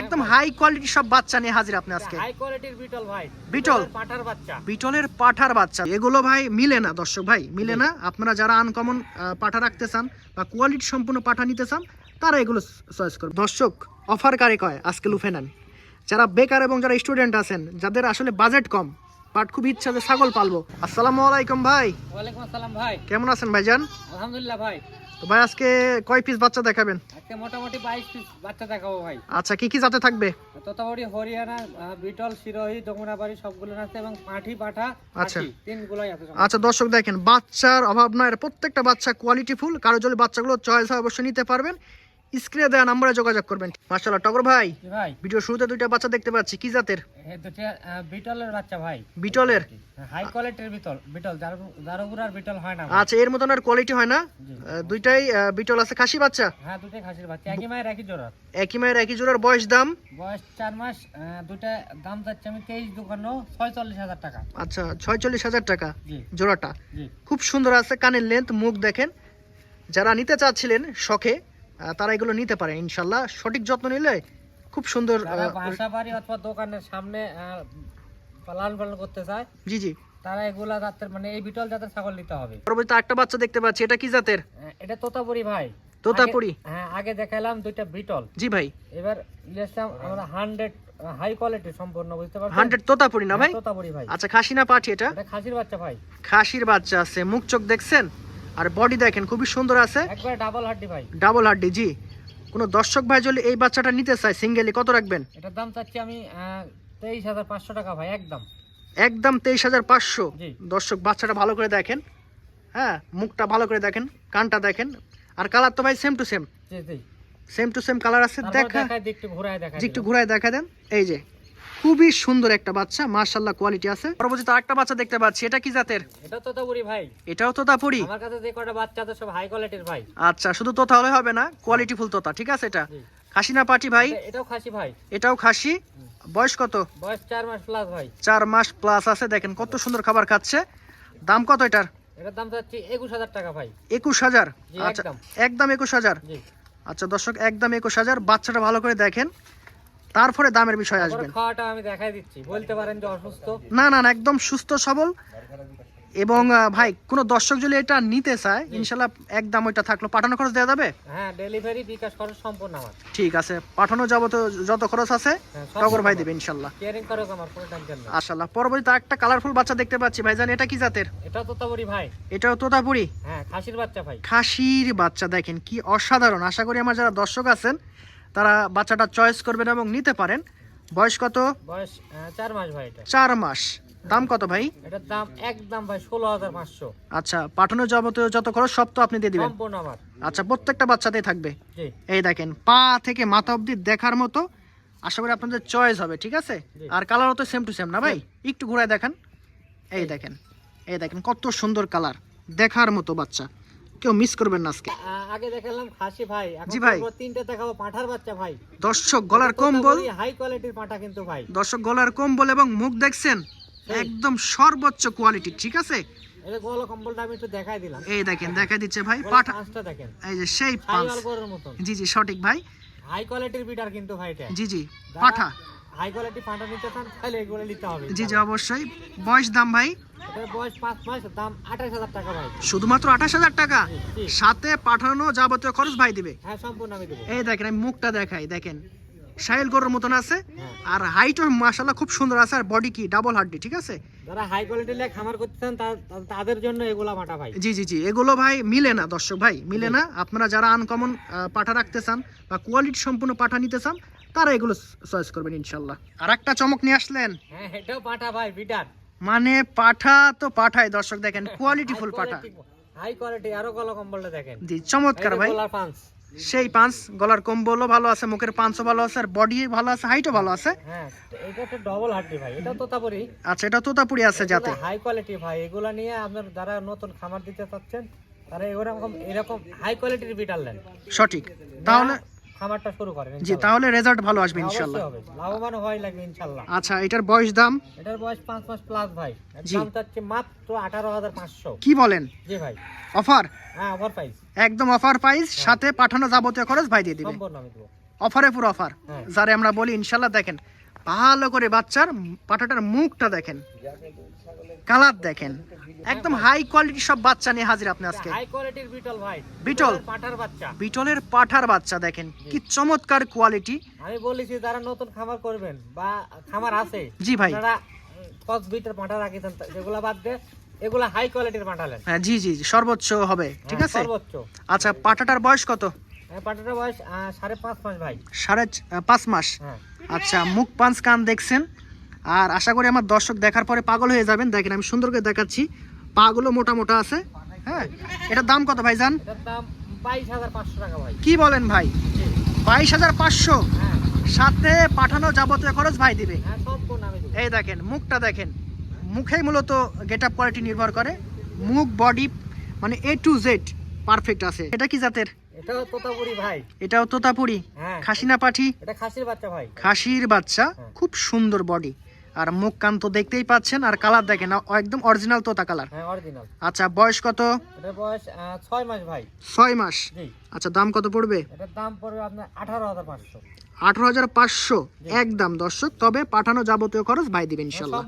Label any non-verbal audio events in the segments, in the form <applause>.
একদম high quality সব বাচ্চা নিয়ে হাজির আপনি আজকে। হাই কোয়ালিটির বিটল ভাই। বিটল? পাঠার বাচ্চা। বিটলের পাঠার বাচ্চা। এগুলো ভাই মিলে না দর্শক ভাই মিলে না। আপনারা যারা আনকমন পাঠা রাখতে চান বা কোয়ালিটি সম্পূর্ণ পাঠা নিতে চান তারা এগুলো চয়েস করবে দর্শক অফার কারে কয়? আজকে লুফে নেন। যারা বেকার এবং যারা স্টুডেন্ট আছেন যাদের আসলে বাজেট কম বাট খুব ইচ্ছা যে ছাগল পালবো। আসসালামু আলাইকুম ভাই। ওয়ালাইকুম আসসালাম ভাই। কেমন আছেন ভাইজান? আলহামদুলিল্লাহ ভাই। তো ভাই আজকে কয় পিস বাচ্চা দেখাবেন? আজকে মোটামুটি বাইশ পিস বাচ্চা দেখাবো ভাই। আচ্ছা কি কি জাতে থাকবে? তোতাবড়ি হরিয়ানা বিটল সিরোহি দমুনাবাড়ি সবগুলো আছে এবং পাঠি পাঠা আচ্ছা। তিনগুলোই আছে আচ্ছা দর্শক দেখেন বাচ্চার অভাব নয় এর প্রত্যেকটা বাচ্চা কোয়ালিটি ফুল কারও যদি বাচ্চাগুলো চয়েস হয় অবশ্যই নিতে পারবেন। স্ক্রিনে দেওয়া নাম্বারে যোগাযোগ করবেন। মার্শাল্লাহ টগর ভাই ভিডিও শুরুতে দুইটা বাচ্চা দেখতে পাচ্ছি কি জাতের? বিটলের বাচ্চা ভাই। বিটলের? হাই কোয়ালিটির বিটল বিটল আর বিটল হয় না আচ্ছা এর মতন আর কোয়ালিটি হয় না? দুইটাই বিটল আছে খাসি বাচ্চা? হ্যাঁ দুটোই খাসির বাচ্চা একই মায়ের একই জোড়া একই মায়ের একই জোড়ার বয়স দাম? বয়স চার মাস আহ, দুটা দাম যাচ্ছে আমি তেইশ দোকানো ছয়চল্লিশ হাজার টাকা। আচ্ছা ছয়চল্লিশ হাজার টাকা জোড়াটা। খুব সুন্দর আছে কানের লেন্থ মুখ দেখেন। যারা নিতে চাচ্ছিলেন শখে তারা এগুলো নিতে পারে ইনশাল্লাহ। সঠিক যত্ন নিলে খুব সুন্দর বাসা বাড়ি অথবা দোকানের সামনে লালন পালন করতে চায় জি জি। তারা এগুলা জাতের মানে এই বিটল জাতের ছাগল নিতে হবে। একটা বাচ্চা দেখতে পাচ্ছি এটা কি জাতের? এটা তোতাপুরি ভাই। তোতাপুরি? হ্যাঁ আগে দেখালাম দুইটা বিটল। জি ভাই। এবার আমরা হান্ড্রেড হাই কোয়ালিটি সম্পূর্ণ বুঝতে পারছেন? হান্ড্রেড তোতাপুরি না ভাই? হ্যাঁ, তোতাপুরি ভাই। আচ্ছা খাসি না পাঠি এটা? এটা খাসির বাচ্চা ভাই। খাসির বাচ্চা আছে মুখ চোখ দেখছেন? আর বডি দেখেন খুবই সুন্দর আছে। একবার ডাবল হাড্ডি ভাই। ডাবল হাড্ডি জি। কোনো দর্শক ভাই যদি এই বাচ্চাটা নিতে চায় সিঙ্গেলি কত রাখবেন? এটার দাম চাচ্ছি আমি তেইশ হাজার পাঁচশো টাকা ভাই একদম। একদম তেইশ হাজার পাঁচশো। দর্শক বাচ্চাটা ভালো করে দেখেন। হ্যাঁ মুখটা ভালো করে দেখেন কানটা দেখেন। আর কালার তো ভাই same to same same to same colour আছে দেখা একটু ঘুরায় দেখা একটু ঘুরায় দেখা দেন। এই যে খুবই সুন্দর একটা বাচ্চা মার্শাল্লাহ কোয়ালিটি আছে। পরবর্তীতে আরেকটা বাচ্চা দেখতে পাচ্ছি এটা কি জাতের? এটা তোতাপুরি ভাই। এটাও তোতাপুরি? আমার কাছে যে কটা বাচ্চা আছে সব হাই কোয়ালিটির ভাই। আচ্ছা শুধু তোতা হলে হবে না কোয়ালিটি ফুল তোতা ঠিক আছে এটা? খাসি না পাটি ভাই? এটাও খাসি ভাই। এটাও খাসি? বয়স কত? বয়স চার মাস প্লাস ভাই। চার মাস প্লাস আছে দেখেন কত সুন্দর খাবার খাচ্ছে। দাম কত এটার? এটার দাম একুশ হাজার টাকা ভাই। একুশ হাজার? জি, আচ্ছা একদম। একদম একুশ হাজার? জি। আচ্ছা দর্শক একদম একুশ হাজার। বাচ্চাটা ভালো করে দেখেন। তারপরে দামের বিষয় আসবেন। খাওয়াটা আমি দেখাই দিচ্ছি। বলতে পারেন যে অসুস্থ। না না না একদম সুস্থ সবল। এবং ভাই কোনো দর্শক যদি এটা নিতে চায় ইনশাল্লাহ একদম ওইটা থাকল। পাঠানো খরচ দেওয়া যাবে? হ্যাঁ ডেলিভারি বিকাশ খরচ সম্পূর্ণ আমার। ঠিক আছে। পাঠানো যাবত যত খরচ আছে হ্যাঁ, টগর ভাই আমার। দেবে ইনশাল্লাহ। কেয়ারিং করো আমার কোনো টেনশন নেই। আশাল্লাহ পরবর্তীতে একটা কালারফুল বাচ্চা দেখতে পাচ্ছি। ভাই ভাইজান এটা কি জাতের? এটা তোতাপুরি ভাই। এটাও তোতাপুরি? হ্যাঁ খাসির বাচ্চা ভাই। খাসির বাচ্চা দেখেন কি অসাধারণ। আশা করি আমার যারা দর্শক আছেন তারা বাচ্চাটা চয়েস করবেন এবং নিতে পারেন। বয়স কত? বয়স চার মাস ভাই এটা। চার মাস। দাম কত ভাই? এটার দাম একদম ভাই ষোলো হাজার পাঁচশো। আচ্ছা পাঠানো যাবতীয় যত খরচ সব তো আপনি দিয়ে দিবেন? সম্পূর্ণ আমার। আচ্ছা প্রত্যেকটা বাচ্চাতেই থাকবে? এই দেখেন পা থেকে মাথা অবধি দেখার মতো। আশা করি আপনাদের চয়েস হবে ঠিক আছে? আর কালারও তো সেম টু সেম না ভাই? একটু ঘুরায় দেখান। এই দেখেন এই দেখেন কত সুন্দর কালার দেখার মতো বাচ্চা। কেউ মিস করবেন না আজকে। আগে দেখালাম খাসি ভাই। এখন জি ভাই। তিনটে দেখাবো পাঁঠার বাচ্চা ভাই। দর্শক গলার কম্বল। হাই কোয়ালিটির পাঁঠা কিন্তু ভাই। দর্শক গলার কম্বল এবং মুখ দেখছেন একদম সর্বোচ্চ কোয়ালিটি ঠিক আছে? এটা গলা কম্বলটা আমি একটু দেখাই দিলাম। এই দেখেন দেখা দিচ্ছে ভাই গলার পাঠা পাঁচটা দেখেন। এই যে সেই পাঁচ। জি জি সঠিক ভাই। হাই কোয়ালিটির বিটার কিন্তু ভাই এটা। জি জি পাঠা। হাই কোয়ালিটি পাঁঠা নিতে চান তাহলে এগুলো নিতে হবে। জি জি অবশ্যই। বয়স দাম ভাই? বয়স পাঁচ মাস দাম আঠাশ হাজার টাকা ভাই। শুধুমাত্র আঠাশ হাজার টাকা। সাথে পাঠানো যাবতীয় খরচ ভাই দিবে? হ্যাঁ সম্পূর্ণ আমি দেবো। এই দেখেন আমি মুখটা দেখাই দেখেন। সাইল গরুর মতন আছে হ্যাঁ। আর হাইটও খুব সুন্দর আছে আর বডি কি? ডাবল হাড্ডি ঠিক আছে? যারা হাই কোয়ালিটি খামার করতে চান তাদের জন্য এগুলা ভাই। জি জি জি এগুলো ভাই মিলে না দর্শক ভাই মিলে না। আপনারা যারা আনকমন পাঠা রাখতে চান বা কোয়ালিটি সম্পূর্ণ পাঠা নিতে চান তারা এগুলো চয়েস করবেন ইনশাল্লাহ? আর একটা চমক নিয়ে আসলেন। হ্যাঁ এটাও পাঠা ভাই বিটার। মানে পাঠা তো পাঠায় দর্শক দেখেন <laughs> কোয়ালিটি ফুল পাঠা। হাই কোয়ালিটি আরও গলা কম্বলটা দেখেন। জি চমৎকার ভাই। সেই পাঁচ গলার কম্বলও ভালো আছে মুখের পাঁচও ভালো আছে আর বডি ভালো আছে হাইটও ভালো আছে। হ্যাঁ এটা ডবল হাড্ডি ভাই এটা তোতাপুরি। আচ্ছা এটা তোতাপুরি আছে যাতে। হাই কোয়ালিটি ভাই এগুলা নিয়ে আপনার যারা নতুন খামার দিতে চাচ্ছেন তারা এরকম এরকম হাই কোয়ালিটির বিটার নেন। সঠিক। তাহলে খামারটা শুরু করেন জি তাহলে রেজাল্ট ভালো আসবে হবে লাভবান হয় লাগবে ইনশাল্লাহ। আচ্ছা এটার বয়স দাম? এটার বয়স পাঁচ মাস প্লাস ভাই। দাম চাচ্ছে মাত্র আঠারো হাজার পাঁচশো। কি বলেন? জি ভাই। অফার হ্যাঁ ওভার প্রাইস একদম অফার প্রাইস সাথে পাঠানো যাবতীয় খরচ ভাই দিয়ে দিবে। সম্পূর্ণ আমি দেবো। অফারে পুরো অফার হ্যাঁ। যারে আমরা বলি ইনশাল্লাহ দেখেন ভালো করে বাচ্চার পাঠাটার মুখটা দেখেন। কালার দেখেন। একদম হাই কোয়ালিটি সব বাচ্চা নিয়ে হাজির আপনি আজকে। হাই কোয়ালিটির বিটল ভাই। বিটল? পাঠার বাচ্চা। বিটলের পাঠার বাচ্চা দেখেন কি চমৎকার কোয়ালিটি আমি বলেছি যারা নতুন খামার করবেন বা খামার আছে জি ভাই। যারা কস বিটের পাঠা রাখিছেন সেগুলা বাদ দিয়ে এগুলা হাই কোয়ালিটির পাঠালেন হ্যাঁ জি জি সর্বোচ্চ হবে ঠিক হ্যাঁ, আছে? সর্বোচ্চ। আচ্ছা পাঠাটার বয়স কত? পাঠাটার বয়স সাড়ে পাঁচ মাস ভাই। সাড়ে পাঁচ মাস। হ্যাঁ। আচ্ছা মুখ পাঁচ কান দেখছেন। আর আশা করি আমার দর্শক দেখার পরে পাগল হয়ে যাবেন। দেখেন আমি সুন্দর করে দেখাচ্ছি। পাগুলো মোটা মোটা আছে। হ্যাঁ এটার দাম কত ভাই। জান কি বলেন ভাই? বাইশ হাজার পাঁচশো? হ্যাঁ। সাথে পাঠানো যাবতীয় খরচ ভাই দিবে? হ্যাঁ এই দেখেন মুখটা দেখেন। মুখেই মূলত গেট আপ কোয়ালিটি নির্ভর করে। মুখ বডি মানে এ টু জেড পারফেক্ট আছে। এটা কি জাতের? এটাও তোতাপুরি ভাই। এটাও তোতাপুরি। হ্যাঁ। খাসিনা পাঠি? এটা খাসির বাচ্চা ভাই। খাসির বাচ্চা। খুব সুন্দর বডি আর মুখ কান তো দেখতেই পাচ্ছেন আর কালার দেখেন একদম অরিজিনাল তোতা কালার হ্যাঁ আচ্ছা বয়স কত? বয়স ছয় মাস ভাই। ছয় মাস। আচ্ছা দাম কত পড়বে? দাম পড়বে আপনার আঠারো হাজার পাঁচশো। আঠারো হাজার পাঁচশো? একদম দর্শক। তবে পাঠানো যাবতীয় খরচ ভাই দিবেন ইনশাল্লাহ।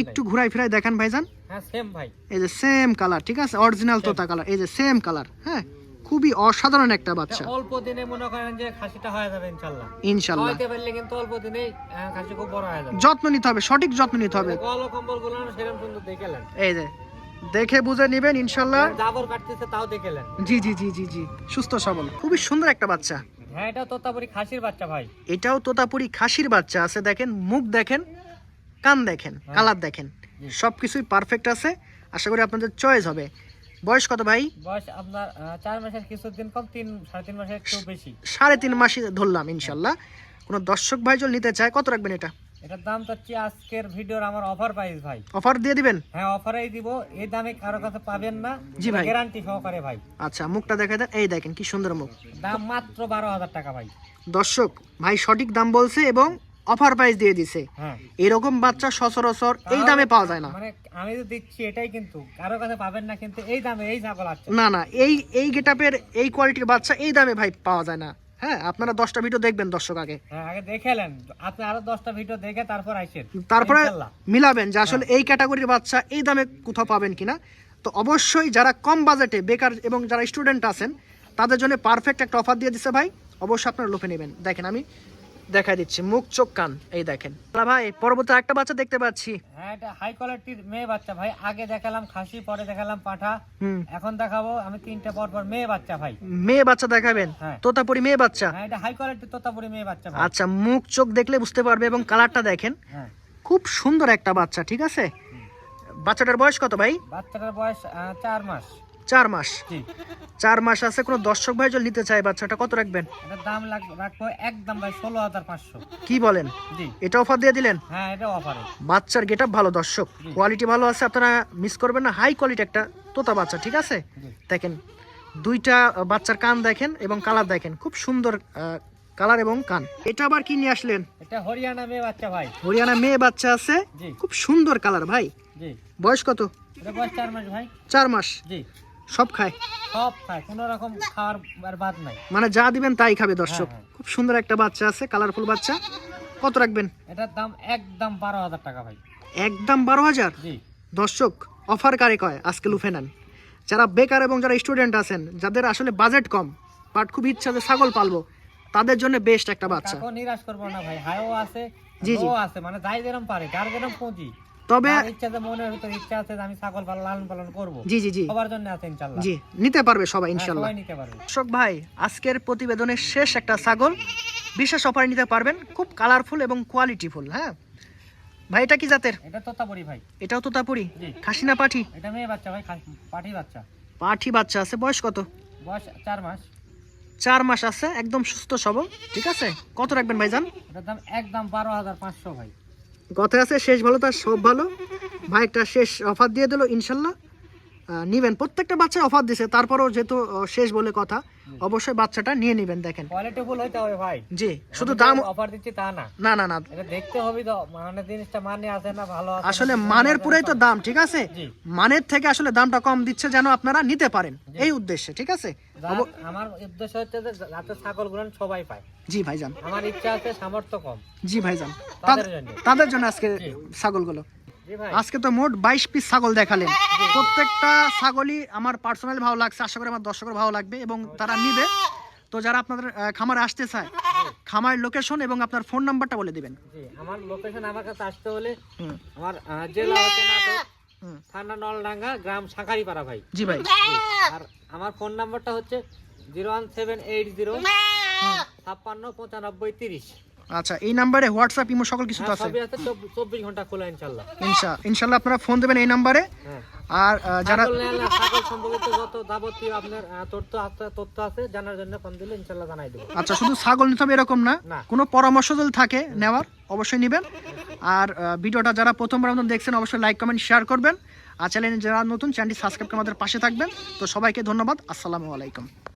একটু নেই। ঘুরাই ফিরাই দেখান ভাইজান। হ্যাঁ সেম ভাই। এই যে সেম কালার ঠিক আছে? অরিজিনাল তোতা কালার এই যে সেম কালার হ্যাঁ? খুবই অসাধারণ একটা বাচ্চা। অল্প দিনে মনে করেন যে খাসিটা হয়ে যাবে ইনশাল্লাহ। ইনশাল্লাহ। খাওয়াইতে পারলে কিন্তু অল্প দিনেই খাসি খুব বড় হয়ে যাবে। যত্ন নিতে হবে সঠিক যত্ন নিতে হবে। গল কম্বলগুলো সেরকম সুন্দর দেখেলেন এই যে দেখে বুঝে নিবেন ইনশাল্লাহ। জাবর কাটতেছে তাও দেখেলেন জি জি জি জি জি সুস্থ সবল। খুবই সুন্দর একটা বাচ্চা। হ্যাঁ এটা তোতাপুরি খাসির বাচ্চা ভাই। এটাও তোতাপুরি খাসির বাচ্চা আছে দেখেন মুখ দেখেন কান দেখেন কালার দেখেন। সবকিছুই পারফেক্ট আছে। আশা করি আপনাদের চয়েস হবে। বয়স কত ভাই? বয়স আপনার চার মাসের কিছুদিন কম তিন সাড়ে তিন মাসের একটু বেশি। সাড়ে তিন মাসই ধরলাম ইনশাল্লাহ। কোনো দর্শক ভাই যদি নিতে চায় কত রাখবেন এটা? এটার দাম চাচ্ছি আজকের ভিডিওর আমার অফার প্রাইস ভাই। অফার দিয়ে দিবেন? হ্যাঁ অফারেই দিব। এই দামে কারও কাছে পাবেন না। জি ভাই। গ্যারান্টি সহকারে ভাই। আচ্ছা মুখটা দেখা দেন। এই দেখেন কি সুন্দর মুখ। দাম মাত্র বারো হাজার টাকা ভাই। দর্শক ভাই সঠিক দাম বলছে এবং অফার প্রাইস দিয়ে দিছে। হ্যাঁ। এরকম বাচ্চা সচরাচর এই দামে পাওয়া যায় না। মানে আমি তো দিচ্ছি এটাই কিন্তু। কারও কাছে পাবেন না কিন্তু এই দামে এই ছাগল আছে না না এই এই গেটাপের এই কোয়ালিটির বাচ্চা এই দামে ভাই পাওয়া যায় না। হ্যাঁ আপনারা দশটা ভিডিও দেখবেন দর্শক আগে। হ্যাঁ আগে দেখেলেন আপনি আরও দশটা ভিডিও দেখে তারপর আইসেন তারপরে মিলাবেন যে আসলে এই ক্যাটাগরির বাচ্চা এই দামে কোথাও পাবেন কিনা। তো অবশ্যই যারা কম বাজেটে বেকার এবং যারা স্টুডেন্ট আছেন তাদের জন্য পারফেক্ট একটা অফার দিয়ে দিচ্ছে ভাই। অবশ্যই আপনারা লোকে নেবেন। দেখেন আমি দেখাই দিচ্ছি। মুখ চোখ কান এই দেখেন। ভাই পরবর্তী একটা বাচ্চা দেখতে পাচ্ছি। হ্যাঁ এটা হাই কোয়ালিটির মেয়ে বাচ্চা ভাই। আগে দেখালাম খাসি পরে দেখালাম পাঠা। এখন দেখাবো আমি তিনটে পর পর মেয়ে বাচ্চা ভাই। মেয়ে বাচ্চা দেখাবেন? হ্যাঁ। তোতাপুরি মেয়ে বাচ্চা? হ্যাঁ এটা হাই কোয়ালিটির তোতাপুরি মেয়ে বাচ্চা আচ্ছা মুখ চোখ দেখলে বুঝতে পারবে এবং কালারটা দেখেন। হ্যাঁ। খুব সুন্দর একটা বাচ্চা ঠিক আছে? বাচ্চাটার বয়স কত ভাই? বাচ্চাটার বয়স চার মাস। চার মাস। চার মাস আছে কোনো দর্শক ভাই যদি নিতে চায় বাচ্চাটা কত রাখবেন? দাম রাখব একদম ভাই ষোলো হাজার পাঁচশো। কি বলেন? জি। এটা অফার দিয়ে দিলেন? হ্যাঁ এটা অফারে বাচ্চার গেট ভালো দর্শক। কোয়ালিটি ভালো আছে আপনারা মিস করবেন না। হাই কোয়ালিটি একটা তোতা বাচ্চা ঠিক আছে? দেখেন দুইটা বাচ্চার কান দেখেন এবং কালার দেখেন। খুব সুন্দর কালার এবং কান। এটা আবার কি নিয়ে আসলেন? এটা হরিয়ানা মেয়ে বাচ্চা ভাই। হরিয়ানা মেয়ে বাচ্চা আছে। খুব সুন্দর কালার ভাই। জি। বয়স কত? চার মাস ভাই। চার মাস। সব খায়। সব খায় কোনো রকম খাওয়ার আর বাদ নাই। মানে যা দিবেন তাই খাবে দর্শক। হ্যাঁ, হ্যাঁ। খুব সুন্দর একটা বাচ্চা আছে কালারফুল বাচ্চা। কত রাখবেন? এটার দাম একদম বারো হাজার টাকা ভাই। একদম বারো হাজার? জি। দর্শক অফার কারে কয়? আজকে লুফে নেন। যারা বেকার এবং যারা স্টুডেন্ট আছেন যাদের আসলে বাজেট কম বাট খুব ইচ্ছা যে ছাগল পালবো তাদের জন্য বেস্ট একটা বাচ্চা। নিরাশ করব না ভাই। হাইও আছে জি, জি। ও আছে মানে যাই যেরকম পারে যার যেরকম পুঁজি। তবে যার ইচ্ছা মনের ভিতর ইচ্ছা আছে যে আমি ছাগল লালন পালন করব। জি জি জি। সবার জন্য আছে ইনশাল্লাহ। জি নিতে পারবে সবাই হ্যাঁ, ইনশাল্লাহ। সবাই নিতে পারবে। দর্শক ভাই আজকের প্রতিবেদনের শেষ একটা ছাগল বিশেষ অফারে নিতে পারবেন খুব কালারফুল এবং কোয়ালিটিফুল হ্যাঁ? ভাই এটা কি জাতের? এটা তোতাপুরি ভাই। এটাও তোতাপুরি? জি। খাসিনা পাঠি? এটা মেয়ে বাচ্চা ভাই পাঠি বাচ্চা। পাঠি বাচ্চা আছে বয়স কত? বয়স চার মাস। চার মাস আছে একদম সুস্থ সবল ঠিক আছে? কত রাখবেন ভাইজান? এটার দাম একদম বারো হাজার পাঁচশো ভাই। কথা আছে শেষ ভালো তার সব ভালো। ভাই একটা শেষ অফার দিয়ে দিল ইনশাল্লাহ। নিবেন। প্রত্যেকটা বাচ্চা অফার দিছে। তারপরেও যেহেতু শেষ বলে কথা অবশ্যই বাচ্চাটা নিয়ে নিবেন দেখেন। কোয়ালিটি ফুল হইতে হবে ভাই। জি শুধু দাম অফার দিচ্ছি তা না। না না না। এটা দেখতে হবে তো মানে জিনিসটা মানে আছে না ভালো আছে। আসলে মানের পুরাই তো দাম ঠিক আছে? মানের থেকে আসলে দামটা কম দিচ্ছে যেন আপনারা নিতে পারেন। এই উদ্দেশ্যে ঠিক আছে? আমার উদ্দেশ্য হচ্ছে যে যাতে ছাগলগুলো সবাই পায়। জি ভাইজান। আমার ইচ্ছা আছে সামর্থ্য কম। জি ভাইজান। তাদের জন্য। আজকে। ছাগলগুলো। আজকে তো মোট বাইশ পিস ছাগল দেখালেন। প্রত্যেকটা ছাগলই আমার পার্সোনালি ভালো লাগছে আশা করি আমার দর্শকের ভালো লাগবে এবং তারা নিবে। তো যারা আপনাদের খামারে আসতে চায় খামারের লোকেশন এবং আপনার ফোন নাম্বারটা বলে দিবেন। আমার লোকেশন আমার কাছে আসতে হলে আমার জেলা হচ্ছে নাটক। থানা নলডাঙ্গা গ্রাম সাঁকারিপাড়া ভাই। জি ভাই। আর আমার ফোন নাম্বারটা হচ্ছে zero one seven eight zero ছাপ্পান্ন পঁচানব্বই তিরিশ। আচ্ছা এই নাম্বারে হোয়াটসঅ্যাপ ইমো সকল কিছু তো আছে? চব্বিশ- ঘণ্টা খোলা ইনশাল্লাহ। ইনশা ইনশাল্লাহ আপনারা ফোন দেবেন এই নাম্বারে। হ্যাঁ। আর যারা ছাগল সম্পর্কিত যত যাবতীয় আপনার তথ্য আছে তথ্য আছে জানার জন্য ফোন দিলে ইনশাল্লাহ জানাই দেবো। আচ্ছা শুধু ছাগল নিতে হবে এরকম না। কোনো পরামর্শ যদি থাকে নেওয়ার অবশ্যই নেবেন। আর ভিডিওটা যারা প্রথমবার দেখছেন অবশ্যই লাইক কমেন্ট শেয়ার করবেন। আর চ্যানেলে যারা নতুন চ্যানেলটি সাবস্ক্রাইব করে আমাদের পাশে থাকবেন। তো সবাইকে ধন্যবাদ। আসসালামু আলাইকুম।